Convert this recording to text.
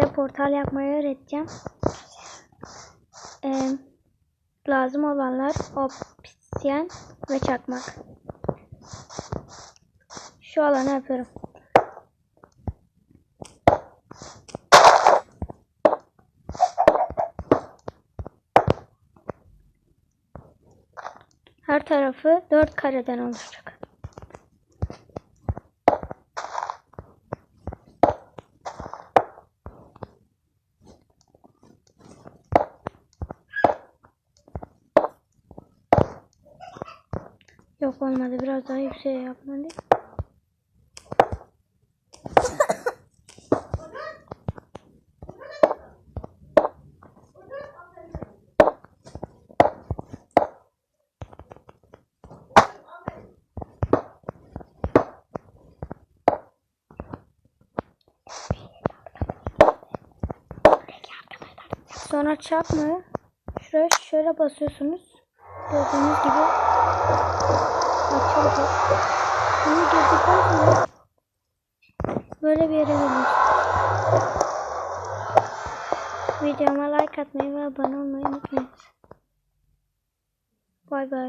size portal yapmayı öğreteceğim. Ee, lazım olanlar obsidian ve çakmak. Şu alanı yapıyorum. Her tarafı dört kareden oluşacak. Yok olmadı. Biraz daha yüksek yapmalıyım. Sonra çakmağı şuraya şöyle basıyorsunuz. Gördüğünüz gibi açıldı. Bunu girdikten sonra böyle bir yere geliyoruz. Videoma like atmayı ve abone olmayı unutmayın. Bay bay.